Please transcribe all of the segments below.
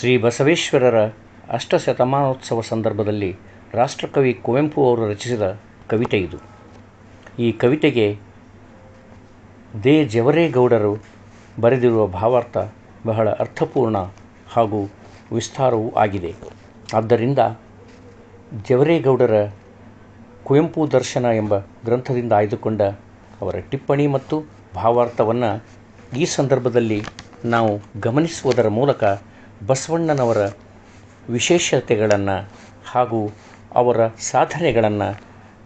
ಶ್ರೀ ಬಸವೇಶ್ವರರ ಅಷ್ಟಶತಮಾನೋತ್ಸವ ಸಂದರ್ಭದಲ್ಲಿ ರಾಷ್ಟ್ರಕವಿ ಕುವೆಂಪು ಅವರು ರಚಿಸಿದ ಕವಿತೆ ಇದು. ಈ ಕವಿತೆಗೆ ದೇ ಜವರೇಗೌಡರು ಬರೆದಿರುವ ಭಾವಾರ್ಥ ಬಹಳ ಅರ್ಥಪೂರ್ಣ ಹಾಗೂ ವಿಸ್ತಾರವೂ ಆಗಿದೆ. ಆದ್ದರಿಂದ ಜವರೇಗೌಡರ ಕುವೆಂಪು ದರ್ಶನ ಎಂಬ ಗ್ರಂಥದಿಂದ ಆಯ್ದುಕೊಂಡ ಅವರ ಟಿಪ್ಪಣಿ ಮತ್ತು ಭಾವಾರ್ಥವನ್ನು ಈ ಸಂದರ್ಭದಲ್ಲಿ ನಾವು ಗಮನಿಸುವುದರ ಮೂಲಕ ಬಸವಣ್ಣನವರ ವಿಶೇಷತೆಗಳನ್ನು ಹಾಗೂ ಅವರ ಸಾಧನೆಗಳನ್ನು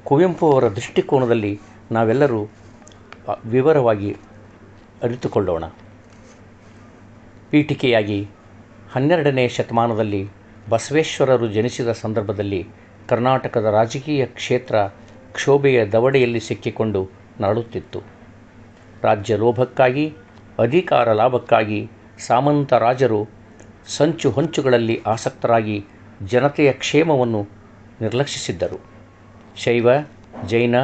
ಕುವೆಂಪು ಅವರ ದೃಷ್ಟಿಕೋನದಲ್ಲಿ ನಾವೆಲ್ಲರೂ ವಿವರವಾಗಿ ಅರಿತುಕೊಳ್ಳೋಣ. ಪೀಠಿಕೆಯಾಗಿ ಹನ್ನೆರಡನೇ ಶತಮಾನದಲ್ಲಿ ಬಸವೇಶ್ವರರು ಜನಿಸಿದ ಸಂದರ್ಭದಲ್ಲಿ ಕರ್ನಾಟಕದ ರಾಜಕೀಯ ಕ್ಷೇತ್ರ ಕ್ಷೋಭೆಯ ದವಡೆಯಲ್ಲಿ ಸಿಕ್ಕಿಕೊಂಡು ನರಳುತ್ತಿತ್ತು. ರಾಜ್ಯ ಲೋಭಕ್ಕಾಗಿ, ಅಧಿಕಾರ ಲಾಭಕ್ಕಾಗಿ ಸಾಮಂತ ರಾಜರು ಸಂಚು ಹೊಂಚುಗಳಲ್ಲಿ ಆಸಕ್ತರಾಗಿ ಜನತೆಯ ಕ್ಷೇಮವನ್ನು ನಿರ್ಲಕ್ಷಿಸಿದ್ದರು. ಶೈವ, ಜೈನ,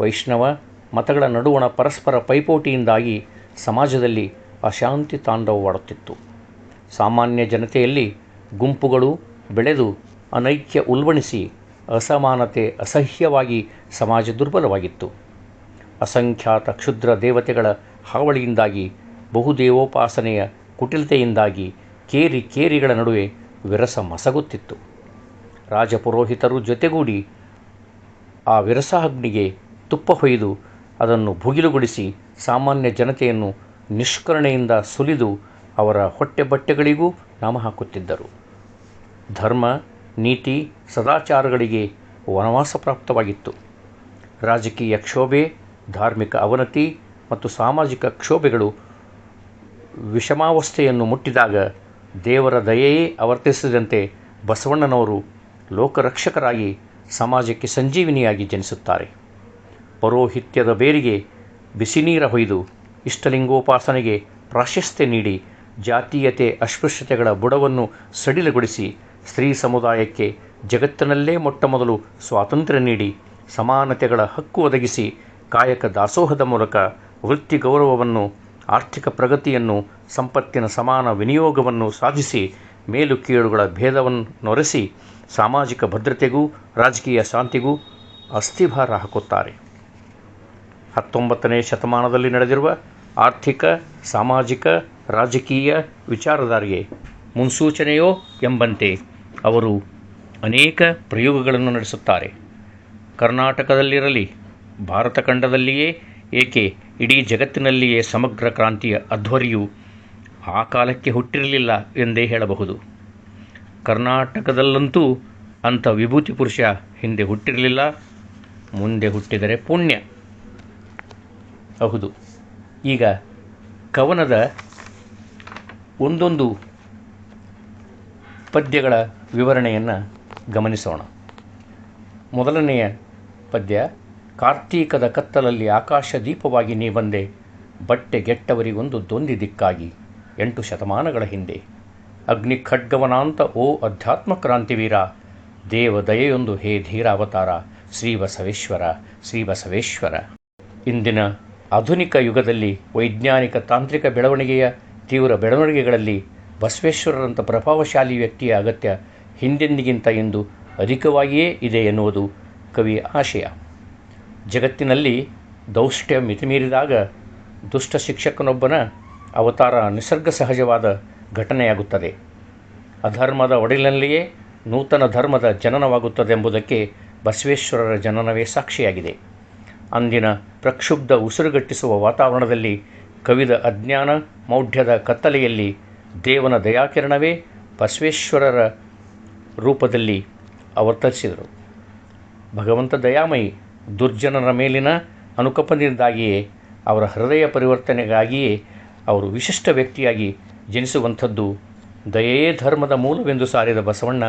ವೈಷ್ಣವ ಮತಗಳ ನಡುವಣ ಪರಸ್ಪರ ಪೈಪೋಟಿಯಿಂದಾಗಿ ಸಮಾಜದಲ್ಲಿ ಅಶಾಂತಿ ತಾಂಡವವಾಡುತ್ತಿತ್ತು. ಸಾಮಾನ್ಯ ಜನತೆಯಲ್ಲಿ ಗುಂಪುಗಳು ಬೆಳೆದು ಅನೈಕ್ಯ ಉಲ್ಬಣಿಸಿ ಅಸಮಾನತೆ ಅಸಹ್ಯವಾಗಿ ಸಮಾಜ ದುರ್ಬಲವಾಗಿತ್ತು. ಅಸಂಖ್ಯಾತ ಕ್ಷುದ್ರ ದೇವತೆಗಳ ಹಾವಳಿಯಿಂದಾಗಿ ಬಹುದೇವೋಪಾಸನೆಯ ಕುಟಿಲತೆಯಿಂದಾಗಿ ಕೇರಿ ಕೇರಿಗಳ ನಡುವೆ ವಿರಸ ಮಸಗುತ್ತಿತ್ತು. ರಾಜಪುರೋಹಿತರು ಜೊತೆಗೂಡಿ ಆ ವಿರಸಾಗ್ನಿಗೆ ತುಪ್ಪ ಹೊಯ್ದು ಅದನ್ನು ಭುಗಿಲುಗೊಳಿಸಿ ಸಾಮಾನ್ಯ ಜನತೆಯನ್ನು ನಿಷ್ಕರಣೆಯಿಂದ ಸುಲಿದು ಅವರ ಹೊಟ್ಟೆ ಬಟ್ಟೆಗಳಿಗೂ ನಾಮ ಹಾಕುತ್ತಿದ್ದರು. ಧರ್ಮ, ನೀತಿ, ಸದಾಚಾರಗಳಿಗೆ ವನವಾಸ ಪ್ರಾಪ್ತವಾಗಿತ್ತು. ರಾಜಕೀಯ ಕ್ಷೋಭೆ, ಧಾರ್ಮಿಕ ಅವನತಿ ಮತ್ತು ಸಾಮಾಜಿಕ ಕ್ಷೋಭೆಗಳು ವಿಷಮಾವಸ್ಥೆಯನ್ನು ಮುಟ್ಟಿದಾಗ ದೇವರ ದಯೆಯೇ ಆವರ್ತಿಸಿದಂತೆ ಬಸವಣ್ಣನವರು ಲೋಕರಕ್ಷಕರಾಗಿ ಸಮಾಜಕ್ಕೆ ಸಂಜೀವಿನಿಯಾಗಿ ಜನಿಸುತ್ತಾರೆ. ಪರೋಹಿತ್ಯದ ಬೇರಿಗೆ ಬಿಸಿನೀರ ಹೊಯ್ದು ಇಷ್ಟಲಿಂಗೋಪಾಸನೆಗೆ ಪ್ರಾಶಸ್ತ್ಯ ನೀಡಿ ಜಾತೀಯತೆ ಅಸ್ಪೃಶ್ಯತೆಗಳ ಬುಡವನ್ನು ಸಡಿಲಗೊಳಿಸಿ ಸ್ತ್ರೀ ಸಮುದಾಯಕ್ಕೆ ಜಗತ್ತಿನಲ್ಲೇ ಮೊಟ್ಟಮೊದಲು ಸ್ವಾತಂತ್ರ್ಯ ನೀಡಿ ಸಮಾನತೆಗಳ ಹಕ್ಕು ಒದಗಿಸಿ ಕಾಯಕ ದಾಸೋಹದ ಮೂಲಕ ವೃತ್ತಿ ಗೌರವವನ್ನು, ಆರ್ಥಿಕ ಪ್ರಗತಿಯನ್ನು ಸಂಪತ್ತಿನ ಸಮಾನ ವಿನಿಯೋಗವನ್ನು ಸಾಧಿಸಿ ಮೇಲು ಕೀಳುಗಳ ಭೇದವನ್ನು ನೊರೆಸಿ ಸಾಮಾಜಿಕ ಭದ್ರತೆಗೂ ರಾಜಕೀಯ ಶಾಂತಿಗೂ ಅಸ್ಥಿಭಾರ ಹಾಕುತ್ತಾರೆ. ಹತ್ತೊಂಬತ್ತನೇ ಶತಮಾನದಲ್ಲಿ ನಡೆದಿರುವ ಆರ್ಥಿಕ, ಸಾಮಾಜಿಕ, ರಾಜಕೀಯ ವಿಚಾರಧಾರೆಗೆ ಮುನ್ಸೂಚನೆಯೋ ಎಂಬಂತೆ ಅವರು ಅನೇಕ ಪ್ರಯೋಗಗಳನ್ನು ನಡೆಸುತ್ತಾರೆ. ಕರ್ನಾಟಕದಲ್ಲಿರಲಿ, ಭಾರತ ಖಂಡದಲ್ಲಿಯೇ ಏಕೆ ಇಡೀ ಜಗತ್ತಿನಲ್ಲಿಯೇ ಸಮಗ್ರ ಕ್ರಾಂತಿಯ ಅಧ್ವರಿಯು ಆ ಕಾಲಕ್ಕೆ ಹುಟ್ಟಿರಲಿಲ್ಲ ಎಂದೇ ಹೇಳಬಹುದು. ಕರ್ನಾಟಕದಲ್ಲಂತೂ ಅಂಥ ವಿಭೂತಿ ಪುರುಷ ಹಿಂದೆ ಹುಟ್ಟಿರಲಿಲ್ಲ, ಮುಂದೆ ಹುಟ್ಟಿದರೆ ಪುಣ್ಯ. ಹೌದು. ಈಗ ಕವನದ ಒಂದೊಂದು ಪದ್ಯಗಳ ವಿವರಣೆಯನ್ನು ಗಮನಿಸೋಣ. ಮೊದಲನೆಯ ಪದ್ಯ, ಕಾರ್ತೀಕದ ಕತ್ತಲಲ್ಲಿ ಆಕಾಶ ದೀಪವಾಗಿ ನೀ ಬಂದೆ, ಬಟ್ಟೆ ಗೆಟ್ಟವರಿಗೊಂದು ದೊಂದಿ ದಿಕ್ಕಾಗಿ. ಎಂಟು ಶತಮಾನಗಳ ಹಿಂದೆ. ಅಗ್ನಿ ಖಡ್ಗವನಾಂತ ಓ ಅಧ್ಯಾತ್ಮ ಕ್ರಾಂತಿವೀರ ದೇವ ದಯೆಯೊಂದು ಹೇ ಧೀರಾವತಾರ ಶ್ರೀ ಬಸವೇಶ್ವರ ಶ್ರೀ ಬಸವೇಶ್ವರ ಇಂದಿನ ಆಧುನಿಕ ಯುಗದಲ್ಲಿ ವೈಜ್ಞಾನಿಕ ತಾಂತ್ರಿಕ ಬೆಳವಣಿಗೆಯ ತೀವ್ರ ಬೆಳವಣಿಗೆಗಳಲ್ಲಿ ಬಸವೇಶ್ವರರಂಥ ಪ್ರಭಾವಶಾಲಿ ವ್ಯಕ್ತಿಯ ಅಗತ್ಯ ಹಿಂದೆಂದಿಗಿಂತ ಇಂದು ಅಧಿಕವಾಗಿಯೇ ಇದೆ ಎನ್ನುವುದು ಕವಿಯ ಆಶಯ. ಜಗತ್ತಿನಲ್ಲಿ ದೌಷ್ಟ್ಯ ಮಿತಿಮೀರಿದಾಗ ದುಷ್ಟ ಶಿಕ್ಷಕನೊಬ್ಬನ ಅವತಾರ ನಿಸರ್ಗ ಸಹಜವಾದ ಘಟನೆಯಾಗುತ್ತದೆ. ಅಧರ್ಮದ ಒಡಲಿನಲ್ಲಿಯೇ ನೂತನ ಧರ್ಮದ ಜನನವಾಗುತ್ತದೆ ಎಂಬುದಕ್ಕೆ ಬಸವೇಶ್ವರರ ಜನನವೇ ಸಾಕ್ಷಿಯಾಗಿದೆ. ಅಂದಿನ ಪ್ರಕ್ಷುಬ್ಧ ಉಸಿರುಗಟ್ಟಿಸುವ ವಾತಾವರಣದಲ್ಲಿ ಕವಿದ ಅಜ್ಞಾನ ಮೌಢ್ಯದ ಕತ್ತಲೆಯಲ್ಲಿ ದೇವನ ದಯಾಕಿರಣವೇ ಬಸವೇಶ್ವರರ ರೂಪದಲ್ಲಿ ಅವತರಿಸಿದರು. ಭಗವಂತ ದಯಾಮಯಿ ದುರ್ಜನರ ಮೇಲಿನ ಅನುಕಂಪದಿಂದಾಗಿಯೇ ಅವರ ಹೃದಯ ಪರಿವರ್ತನೆಗಾಗಿಯೇ ಅವರು ವಿಶಿಷ್ಟ ವ್ಯಕ್ತಿಯಾಗಿ ಜನಿಸುವಂಥದ್ದು ದಯೆಯೇ ಧರ್ಮದ ಮೂಲವೆಂದು ಸಾರಿದ ಬಸವಣ್ಣ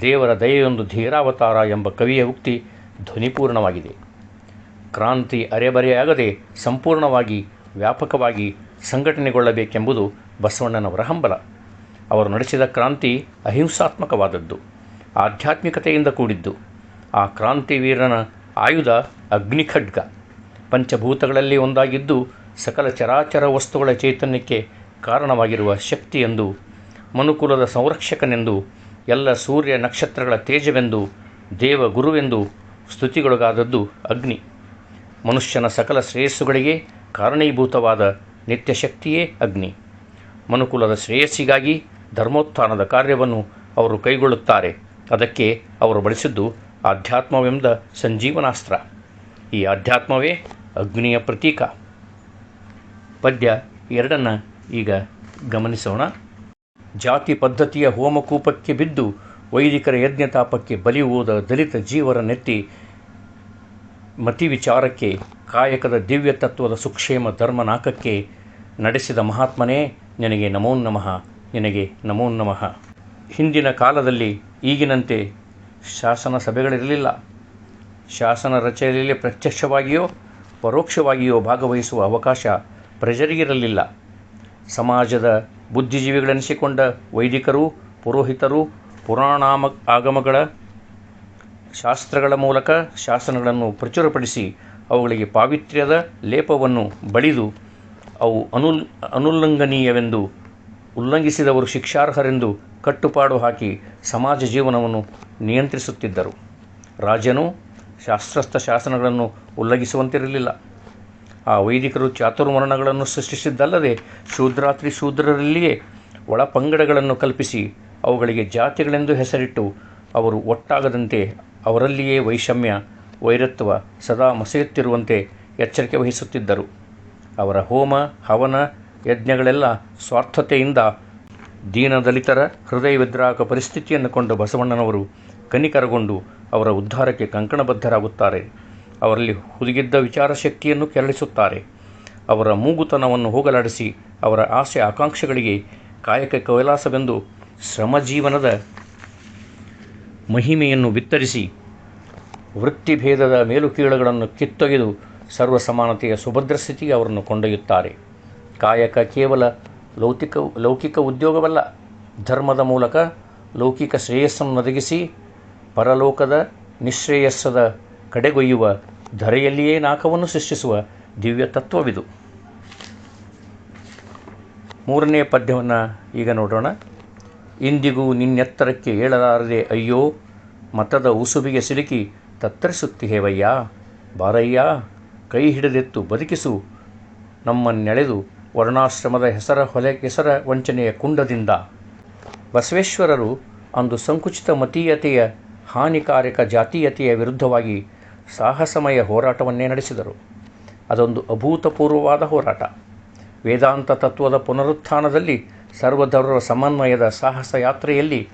ದೇವರ ದಯೆಯೊಂದು ಧೀರಾವತಾರ ಎಂಬ ಕವಿಯ ಉಕ್ತಿ ಧ್ವನಿಪೂರ್ಣವಾಗಿದೆ. ಕ್ರಾಂತಿ ಅರೆಬರೆಯಾಗದೆ ಸಂಪೂರ್ಣವಾಗಿ ವ್ಯಾಪಕವಾಗಿ ಸಂಘಟನೆಗೊಳ್ಳಬೇಕೆಂಬುದು ಬಸವಣ್ಣನವರ ಹಂಬಲ. ಅವರು ನಡೆಸಿದ ಕ್ರಾಂತಿ ಅಹಿಂಸಾತ್ಮಕವಾದದ್ದು, ಆಧ್ಯಾತ್ಮಿಕತೆಯಿಂದ ಕೂಡಿದ್ದು. ಆ ಕ್ರಾಂತಿವೀರನ ಆಯುಧ ಅಗ್ನಿಖಡ್ಗ. ಪಂಚಭೂತಗಳಲ್ಲಿ ಒಂದಾಗಿದ್ದು ಸಕಲ ಚರಾಚರ ವಸ್ತುಗಳ ಚೈತನ್ಯಕ್ಕೆ ಕಾರಣವಾಗಿರುವ ಶಕ್ತಿಯೆಂದು, ಮನುಕುಲದ ಸಂರಕ್ಷಕನೆಂದು, ಎಲ್ಲ ಸೂರ್ಯ ನಕ್ಷತ್ರಗಳ ತೇಜವೆಂದು ದೇವ ಗುರುವೆಂದು ಸ್ತುತಿಗೊಳಗಾದದ್ದು ಅಗ್ನಿ. ಮನುಷ್ಯನ ಸಕಲ ಶ್ರೇಯಸ್ಸುಗಳಿಗೆ ಕಾರಣೀಭೂತವಾದ ನಿತ್ಯಶಕ್ತಿಯೇ ಅಗ್ನಿ. ಮನುಕುಲದ ಶ್ರೇಯಸ್ಸಿಗಾಗಿ ಧರ್ಮೋತ್ಥಾನದ ಕಾರ್ಯವನ್ನು ಅವರು ಕೈಗೊಳ್ಳುತ್ತಾರೆ. ಅದಕ್ಕೆ ಅವರು ಬಳಸಿದ್ದು ಆಧ್ಯಾತ್ಮವೆಂಬ ಸಂಜೀವನಾಸ್ತ್ರ. ಈ ಆಧ್ಯಾತ್ಮವೇ ಅಗ್ನಿಯ ಪ್ರತೀಕ. ಪದ್ಯ ಎರಡನ್ನು ಈಗ ಗಮನಿಸೋಣ. ಜಾತಿ ಪದ್ಧತಿಯ ಹೋಮಕೂಪಕ್ಕೆ ಬಿದ್ದು ವೈದಿಕರ ಯಜ್ಞತಾಪಕ್ಕೆ ಬಲಿ ಹೋದ ದಲಿತ ಜೀವರ ನೆತ್ತಿ ಮತಿ ವಿಚಾರಕ್ಕೆ ಕಾಯಕದ ದಿವ್ಯ ತತ್ವದ ಸುಕ್ಷೇಮ ಧರ್ಮನಾಕಕ್ಕೆ ನಡೆಸಿದ ಮಹಾತ್ಮನೇ ನಿನಗೆ ನಮೋ ನಮಃ, ನಿನಗೆ ನಮೋ ನಮಃ. ಹಿಂದಿನ ಕಾಲದಲ್ಲಿ ಈಗಿನಂತೆ ಶಾಸನ ಸಭೆಗಳಿರಲಿಲ್ಲ. ಶಾಸನ ರಚನೆಯಲ್ಲಿ ಪ್ರತ್ಯಕ್ಷವಾಗಿಯೋ ಪರೋಕ್ಷವಾಗಿಯೋ ಭಾಗವಹಿಸುವ ಅವಕಾಶ ಪ್ರಜರಿಗಿರಲಿಲ್ಲ ಸಮಾಜದ ಬುದ್ಧಿಜೀವಿಗಳೆನಿಸಿಕೊಂಡ ವೈದಿಕರು, ಪುರೋಹಿತರು, ಪುರಾಣಾಮ ಆಗಮಗಳ ಶಾಸ್ತ್ರಗಳ ಮೂಲಕ ಶಾಸನಗಳನ್ನು ಪ್ರಚುರಪಡಿಸಿ ಅವುಗಳಿಗೆ ಪಾವಿತ್ರ್ಯದ ಲೇಪವನ್ನು ಬಳಿದು ಅವು ಅನುಲ್ ಅನುಲ್ಲಂಘನೀಯವೆಂದು ಉಲ್ಲಂಘಿಸಿದವರು ಶಿಕ್ಷಾರ್ಹರೆಂದು ಕಟ್ಟುಪಾಡು ಹಾಕಿ ಸಮಾಜ ಜೀವನವನ್ನು ನಿಯಂತ್ರಿಸುತ್ತಿದ್ದರು. ರಾಜನು ಶಾಸ್ತ್ರಸ್ಥ ಶಾಸನಗಳನ್ನು ಉಲ್ಲಂಘಿಸುವಂತಿರಲಿಲ್ಲ. ಆ ವೈದಿಕರು ಚಾತುರ್ವರ್ಣಗಳನ್ನು ಸೃಷ್ಟಿಸಿದ್ದಲ್ಲದೆ ಶೂದ್ರಾತ್ರಿ ಶೂದ್ರರಲ್ಲಿಯೇ ಒಳಪಂಗಡಗಳನ್ನು ಕಲ್ಪಿಸಿ ಅವುಗಳಿಗೆ ಜಾತಿಗಳೆಂದು ಹೆಸರಿಟ್ಟು ಅವರು ಒಟ್ಟಾಗದಂತೆ ಅವರಲ್ಲಿಯೇ ವೈಷಮ್ಯ, ವೈರತ್ವ ಸದಾ ಮಸೆಯುತ್ತಿರುವಂತೆ ಎಚ್ಚರಿಕೆ ವಹಿಸುತ್ತಿದ್ದರು. ಅವರ ಹೋಮ, ಹವನ, ಯಜ್ಞಗಳೆಲ್ಲ ಸ್ವಾರ್ಥತೆಯಿಂದ ದೀನದಲಿತರ ಹೃದಯ ವಿದ್ರಾಹಕ ಪರಿಸ್ಥಿತಿಯನ್ನು ಕೊಂಡ ಬಸವಣ್ಣನವರು ಕನಿಕರಗೊಂಡು ಅವರ ಉದ್ಧಾರಕ್ಕೆ ಕಂಕಣಬದ್ಧರಾಗುತ್ತಾರೆ. ಅವರಲ್ಲಿ ಹುದುಗಿದ್ದ ವಿಚಾರ ಶಕ್ತಿಯನ್ನು ಕೆರಳಿಸುತ್ತಾರೆ. ಅವರ ಮೂಗುತನವನ್ನು ಹೋಗಲಾಡಿಸಿ ಅವರ ಆಸೆ ಆಕಾಂಕ್ಷೆಗಳಿಗೆ ಕಾಯಕ ಕೈಲಾಸವೆಂದು ಶ್ರಮಜೀವನದ ಮಹಿಮೆಯನ್ನು ಬಿತ್ತರಿಸಿ ವೃತ್ತಿಭೇದದ ಮೇಲುಕೀಳುಗಳನ್ನು ಕಿತ್ತೊಗೆದು ಸರ್ವ ಸಮಾನತೆಯ ಸುಭದ್ರ ಸ್ಥಿತಿಗೆ ಅವರನ್ನು ಕೊಂಡೊಯ್ಯುತ್ತಾರೆ. ಕಾಯಕ ಕೇವಲ ಲೌಕಿಕ ಲೌಕಿಕ ಉದ್ಯೋಗವಲ್ಲ, ಧರ್ಮದ ಮೂಲಕ ಲೌಕಿಕ ಶ್ರೇಯಸ್ಸನ್ನು ಒದಗಿಸಿ ಪರಲೋಕದ ನಿಶ್ರೇಯಸ್ಸದ ಕಡೆಗೊಯ್ಯುವ ಧರೆಯಲ್ಲಿಯೇ ನಾಕವನ್ನು ಸೃಷ್ಟಿಸುವ ದಿವ್ಯ ತತ್ವವಿದು. ಮೂರನೇ ಪದ್ಯವನ್ನು ಈಗ ನೋಡೋಣ. ಇಂದಿಗೂ ನಿನ್ನೆತ್ತರಕ್ಕೆ ಏಳಲಾರದೆ ಅಯ್ಯೋ, ಮತದ ಉಸುಬಿಗೆ ಸಿಲುಕಿ ತತ್ತರಿಸುತ್ತಿಹೇವಯ್ಯ ಬಾರಯ್ಯ, ಕೈ ಹಿಡಿದೆತ್ತು ಬದುಕಿಸು, ನಮ್ಮನ್ನೆಳೆದು ವರ್ಣಾಶ್ರಮದ ಹೆಸರ ಹೊಲೆ ಹೆಸರ ವಂಚನೆಯ ಕುಂಡದಿಂದ. ಬಸವೇಶ್ವರರು ಅಂದು ಸಂಕುಚಿತ ಮತೀಯತೆಯ ಹಾನಿಕಾರಕ ಜಾತೀಯತೆಯ ವಿರುದ್ಧವಾಗಿ ಸಾಹಸಮಯ ಹೋರಾಟವನ್ನೇ ನಡೆಸಿದರು. ಅದೊಂದು ಅಭೂತಪೂರ್ವವಾದ ಹೋರಾಟ. ವೇದಾಂತ ತತ್ವದ ಪುನರುತ್ಥಾನದಲ್ಲಿ ಸರ್ವಧರ್ಮ ಸಮನ್ವಯದ ಸಾಹಸ ಯಾತ್ರೆಯಲ್ಲಿ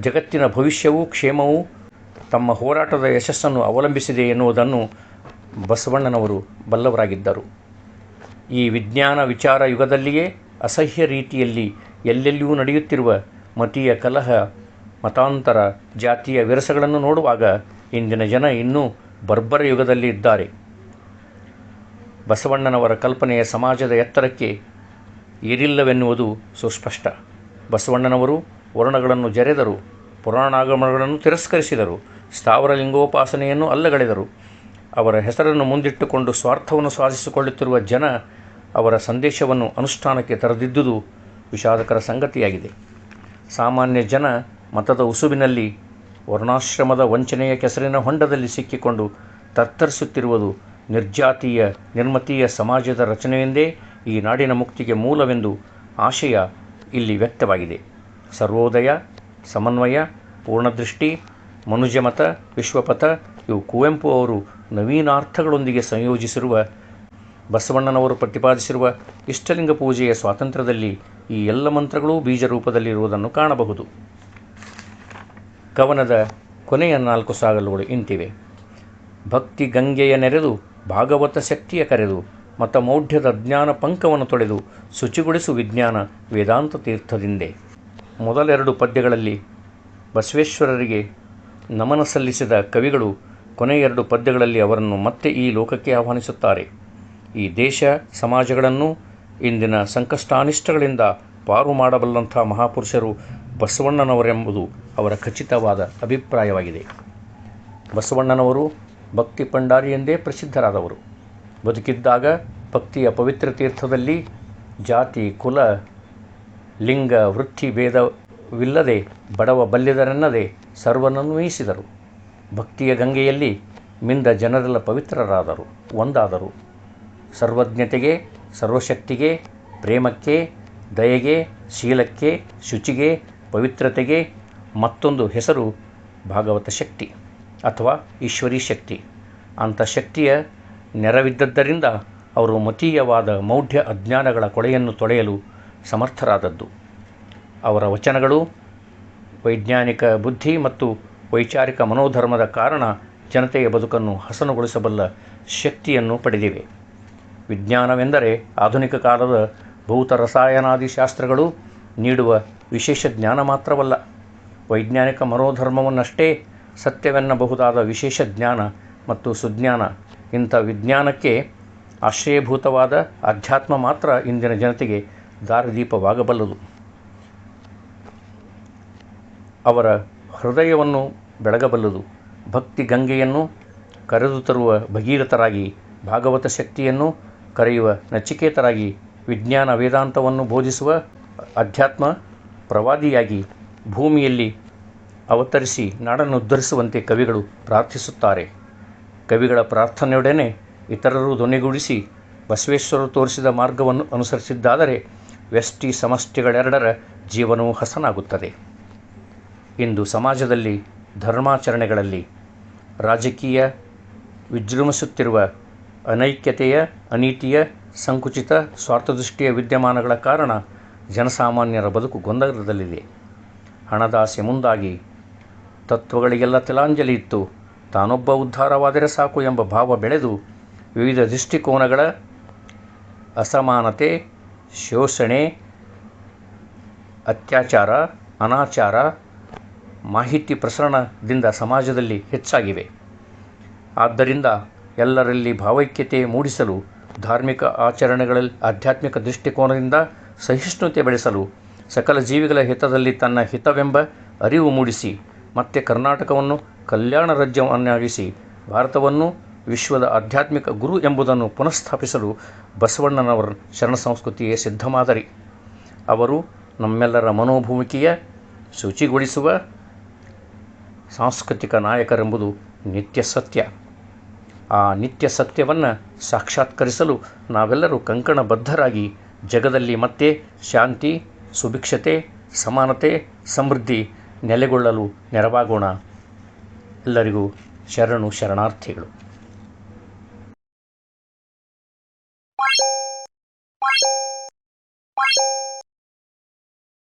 ಜಗತ್ತಿನ ಭವಿಷ್ಯವೂ ಕ್ಷೇಮವೂ ತಮ್ಮ ಹೋರಾಟದ ಯಶಸ್ಸನ್ನು ಅವಲಂಬಿಸಿದೆ ಎನ್ನುವುದನ್ನು ಬಸವಣ್ಣನವರು ಬಲ್ಲವರಾಗಿದ್ದರು. ಈ ವಿಜ್ಞಾನ ವಿಚಾರ ಯುಗದಲ್ಲಿಯೇ ಅಸಹ್ಯ ರೀತಿಯಲ್ಲಿ ಎಲ್ಲೆಲ್ಲಿಯೂ ನಡೆಯುತ್ತಿರುವ ಮತೀಯ ಕಲಹ, ಮತಾಂತರ, ಜಾತಿಯ ವಿರಸಗಳನ್ನು ನೋಡುವಾಗ ಇಂದಿನ ಜನ ಇನ್ನೂ ಬರ್ಬರ ಯುಗದಲ್ಲಿ ಇದ್ದಾರೆ. ಬಸವಣ್ಣನವರ ಕಲ್ಪನೆಯ ಸಮಾಜದ ಎತ್ತರಕ್ಕೆ ಏರಿಲ್ಲವೆನ್ನುವುದು ಸುಸ್ಪಷ್ಟ. ಬಸವಣ್ಣನವರು ವರ್ಣಗಳನ್ನು ಜರೆದರು ಪುರಾಣಾಗಮನಗಳನ್ನು ತಿರಸ್ಕರಿಸಿದರು ಸ್ಥಾವರ ಲಿಂಗೋಪಾಸನೆಯನ್ನು ಅಲ್ಲಗಳೆದರು. ಅವರ ಹೆಸರನ್ನು ಮುಂದಿಟ್ಟುಕೊಂಡು ಸ್ವಾರ್ಥವನ್ನು ಸಾಧಿಸಿಕೊಳ್ಳುತ್ತಿರುವ ಜನ ಅವರ ಸಂದೇಶವನ್ನು ಅನುಷ್ಠಾನಕ್ಕೆ ತರದಿದ್ದುದು ವಿಷಾದಕರ ಸಂಗತಿಯಾಗಿದೆ. ಸಾಮಾನ್ಯ ಜನ ಮತದ ಉಸುಬಿನಲ್ಲಿ ವರ್ಣಾಶ್ರಮದ ವಂಚನೆಯ ಕೆಸರಿನ ಹೊಂಡದಲ್ಲಿ ಸಿಕ್ಕಿಕೊಂಡು ತತ್ತರಿಸುತ್ತಿರುವುದು ನಿರ್ಜಾತೀಯ ನಿರ್ಮತೀಯ ಸಮಾಜದ ರಚನೆಯೆಂದೇ ಈ ನಾಡಿನ ಮುಕ್ತಿಗೆ ಮೂಲವೆಂದು ಆಶಯ ಇಲ್ಲಿ ವ್ಯಕ್ತವಾಗಿದೆ. ಸರ್ವೋದಯ, ಸಮನ್ವಯ, ಪೂರ್ಣದೃಷ್ಟಿ, ಮನುಜಮತ, ವಿಶ್ವಪಥ, ಇವು ಕುವೆಂಪು ಅವರು ನವೀನಾರ್ಥಗಳೊಂದಿಗೆ ಸಂಯೋಜಿಸಿರುವ, ಬಸವಣ್ಣನವರು ಪ್ರತಿಪಾದಿಸಿರುವ ಇಷ್ಟಲಿಂಗ ಪೂಜೆಯ ಸ್ವಾತಂತ್ರ್ಯದಲ್ಲಿ ಈ ಎಲ್ಲ ಮಂತ್ರಗಳೂ ಬೀಜ ರೂಪದಲ್ಲಿರುವುದನ್ನು ಕಾಣಬಹುದು. ಕವನದ ಕೊನೆಯ ನಾಲ್ಕು ಸಾಗಲುಗಳು ಇಂತಿವೆ. ಭಕ್ತಿ ಗಂಗೆಯ ನೆರೆದು, ಭಾಗವತ ಶಕ್ತಿಯ ಕರೆದು, ಮತ ಮೌಢ್ಯದ ಜ್ಞಾನ ಪಂಕವನ್ನು ತೊಳೆದು, ಶುಚಿಗೊಳಿಸು ವಿಜ್ಞಾನ ವೇದಾಂತ ತೀರ್ಥದಿಂದೆ. ಮೊದಲೆರಡು ಪದ್ಯಗಳಲ್ಲಿ ಬಸವೇಶ್ವರರಿಗೆ ನಮನ ಸಲ್ಲಿಸಿದ ಕವಿಗಳು ಕೊನೆಯ ಎರಡು ಪದ್ಯಗಳಲ್ಲಿ ಅವರನ್ನು ಮತ್ತೆ ಈ ಲೋಕಕ್ಕೆ ಆಹ್ವಾನಿಸುತ್ತಾರೆ. ಈ ದೇಶ, ಸಮಾಜಗಳನ್ನು ಇಂದಿನ ಸಂಕಷ್ಟಾನಿಷ್ಟಗಳಿಂದ ಪಾರು ಮಾಡಬಲ್ಲಂಥ ಮಹಾಪುರುಷರು ಬಸವಣ್ಣನವರೆಂಬುದು ಅವರ ಖಚಿತವಾದ ಅಭಿಪ್ರಾಯವಾಗಿದೆ. ಬಸವಣ್ಣನವರು ಭಕ್ತಿ ಪಂಡಾರಿ ಎಂದೇ ಪ್ರಸಿದ್ಧರಾದವರು. ಬದುಕಿದ್ದಾಗ ಭಕ್ತಿಯ ಪವಿತ್ರ ತೀರ್ಥದಲ್ಲಿ ಜಾತಿ, ಕುಲ, ಲಿಂಗ, ವೃತ್ತಿ ಭೇದವಿಲ್ಲದೆ ಬಡವ ಬಲ್ಲಿದರೆನ್ನದೆ ಸರ್ವನನ್ವಯಿಸಿದರು. ಭಕ್ತಿಯ ಗಂಗೆಯಲ್ಲಿ ಮಿಂದ ಜನರೆಲ್ಲ ಪವಿತ್ರರಾದರು, ಒಂದಾದರು. ಸರ್ವಜ್ಞತೆಗೆ, ಸರ್ವಶಕ್ತಿಗೆ, ಪ್ರೇಮಕ್ಕೆ, ದಯೆಗೆ, ಶೀಲಕ್ಕೆ, ಶುಚಿಗೆ ಪವಿತ್ರತೆಗೆ ಮತ್ತೊಂದು ಹೆಸರು ಭಾಗವತ ಶಕ್ತಿ ಅಥವಾ ಈಶ್ವರಿ ಶಕ್ತಿ. ಅಂಥ ಶಕ್ತಿಯ ನೆರವಿದ್ದದ್ದರಿಂದ ಅವರು ಮತೀಯವಾದ ಮೌಢ್ಯ ಅಜ್ಞಾನಗಳ ಕೊಳೆಯನ್ನು ತೊಳೆಯಲು ಸಮರ್ಥರಾದದ್ದು. ಅವರ ವಚನಗಳು ವೈಜ್ಞಾನಿಕ ಬುದ್ಧಿ ಮತ್ತು ವೈಚಾರಿಕ ಮನೋಧರ್ಮದ ಕಾರಣ ಜನತೆಯ ಬದುಕನ್ನು ಹಸನುಗೊಳಿಸಬಲ್ಲ ಶಕ್ತಿಯನ್ನು ಪಡೆದಿವೆ. ವಿಜ್ಞಾನವೆಂದರೆ ಆಧುನಿಕ ಕಾಲದ ಭೌತ ರಸಾಯನಾದಿ ಶಾಸ್ತ್ರಗಳು ನೀಡುವ ವಿಶೇಷ ಜ್ಞಾನ ಮಾತ್ರವಲ್ಲ, ವೈಜ್ಞಾನಿಕ ಮನೋಧರ್ಮವನ್ನಷ್ಟೇ ಸತ್ಯವೆನ್ನಬಹುದಾದ ವಿಶೇಷ ಜ್ಞಾನ ಮತ್ತು ಸುಜ್ಞಾನ. ಇಂಥ ವಿಜ್ಞಾನಕ್ಕೆ ಆಶ್ರಯಭೂತವಾದ ಅಧ್ಯಾತ್ಮ ಮಾತ್ರ ಇಂದಿನ ಜನತೆಗೆ ದಾರಿದೀಪವಾಗಬಲ್ಲದು. ಅವರ ಹೃದಯವನ್ನು ಬೆಳಗಬಲ್ಲದು. ಭಕ್ತಿ ಗಂಗೆಯನ್ನು ಕರೆದು ತರುವ ಭಗೀರಥರಾಗಿ, ಭಾಗವತ ಶಕ್ತಿಯನ್ನು ಕರೆಯುವ ನಚಿಕೇತರಾಗಿ, ವಿಜ್ಞಾನ ವೇದಾಂತವನ್ನು ಬೋಧಿಸುವ ಅಧ್ಯಾತ್ಮ ಪ್ರವಾದಿಯಾಗಿ ಭೂಮಿಯಲ್ಲಿ ಅವತರಿಸಿ ನಾಡನ್ನು ಉದ್ಧರಿಸುವಂತೆ ಕವಿಗಳು ಪ್ರಾರ್ಥಿಸುತ್ತಾರೆ. ಕವಿಗಳ ಪ್ರಾರ್ಥನೆಯೊಡನೆ ಇತರರು ಧ್ವನಿಗೂಡಿಸಿ ಬಸವೇಶ್ವರರು ತೋರಿಸಿದ ಮಾರ್ಗವನ್ನು ಅನುಸರಿಸಿದ್ದಾದರೆ ವ್ಯಷ್ಟಿ ಸಮಷ್ಟಿಗಳೆರಡರ ಜೀವನವು ಹಸನಾಗುತ್ತದೆ. ಇಂದು ಸಮಾಜದಲ್ಲಿ ಧರ್ಮಾಚರಣೆಗಳಲ್ಲಿ ರಾಜಕೀಯ ವಿಜೃಂಭಿಸುತ್ತಿರುವ ಅನೈಕ್ಯತೆಯ, ಅನೀತಿಯ, ಸಂಕುಚಿತ, ಸ್ವಾರ್ಥದೃಷ್ಟಿಯ ವಿದ್ಯಮಾನಗಳ ಕಾರಣ ಜನಸಾಮಾನ್ಯರ ಬದುಕು ಗೊಂದಲದಲ್ಲಿದೆ. ಹಣದಾಸೆ ಮುಂದಾಗಿ ತತ್ವಗಳಿಗೆಲ್ಲ ತಿಲಾಂಜಲಿ ಇತ್ತು. ತಾನೊಬ್ಬ ಉದ್ಧಾರವಾದರೆ ಸಾಕು ಎಂಬ ಭಾವ ಬೆಳೆದು ವಿವಿಧ ದೃಷ್ಟಿಕೋನಗಳ ಅಸಮಾನತೆ, ಶೋಷಣೆ, ಅತ್ಯಾಚಾರ, ಅನಾಚಾರ, ಮಾಹಿತಿ ಪ್ರಸರಣದಿಂದ ಸಮಾಜದಲ್ಲಿ ಹೆಚ್ಚಾಗಿವೆ. ಆದ್ದರಿಂದ ಎಲ್ಲರಲ್ಲಿ ಭಾವೈಕ್ಯತೆ ಮೂಡಿಸಲು ಧಾರ್ಮಿಕ ಆಚರಣೆಗಳಲ್ಲಿ ಆಧ್ಯಾತ್ಮಿಕ ದೃಷ್ಟಿಕೋನದಿಂದ ಸಹಿಷ್ಣುತೆ ಬೆಳೆಸಲು ಸಕಲ ಜೀವಿಗಳ ಹಿತದಲ್ಲಿ ತನ್ನ ಹಿತವೆಂಬ ಅರಿವು ಮೂಡಿಸಿ, ಮತ್ತೆ ಕರ್ನಾಟಕವನ್ನು ಕಲ್ಯಾಣ ರಾಜ್ಯವನ್ನಾಗಿಸಿ, ಭಾರತವನ್ನು ವಿಶ್ವದ ಆಧ್ಯಾತ್ಮಿಕ ಗುರು ಎಂಬುದನ್ನು ಪುನಃಸ್ಥಾಪಿಸಲು ಬಸವಣ್ಣನವರ ಶರಣ ಸಂಸ್ಕೃತಿಯೇ ಸಿದ್ಧ ಮಾದರಿ ಅವರು ನಮ್ಮೆಲ್ಲರ ಮನೋಭೂಮಿಕೆಯ ಶುಚಿಗೊಳಿಸುವ ಸಾಂಸ್ಕೃತಿಕ ನಾಯಕರೆಂಬುದು ನಿತ್ಯ ಸತ್ಯ. ಆ ನಿತ್ಯ ಸತ್ಯವನ್ನು ಸಾಕ್ಷಾತ್ಕರಿಸಲು ನಾವೆಲ್ಲರೂ ಕಂಕಣಬದ್ಧರಾಗಿ ಜಗದಲ್ಲಿ ಮತ್ತೆ ಶಾಂತಿ ಸುಭಿಕ್ಷತೆ ಸಮಾನತೆ ಸಮೃದ್ಧಿ ನೆಲೆಗೊಳ್ಳಲು ನೆರವಾಗೋಣ. ಎಲ್ಲರಿಗೂ ಶರಣು ಶರಣಾರ್ಥಿಗಳು.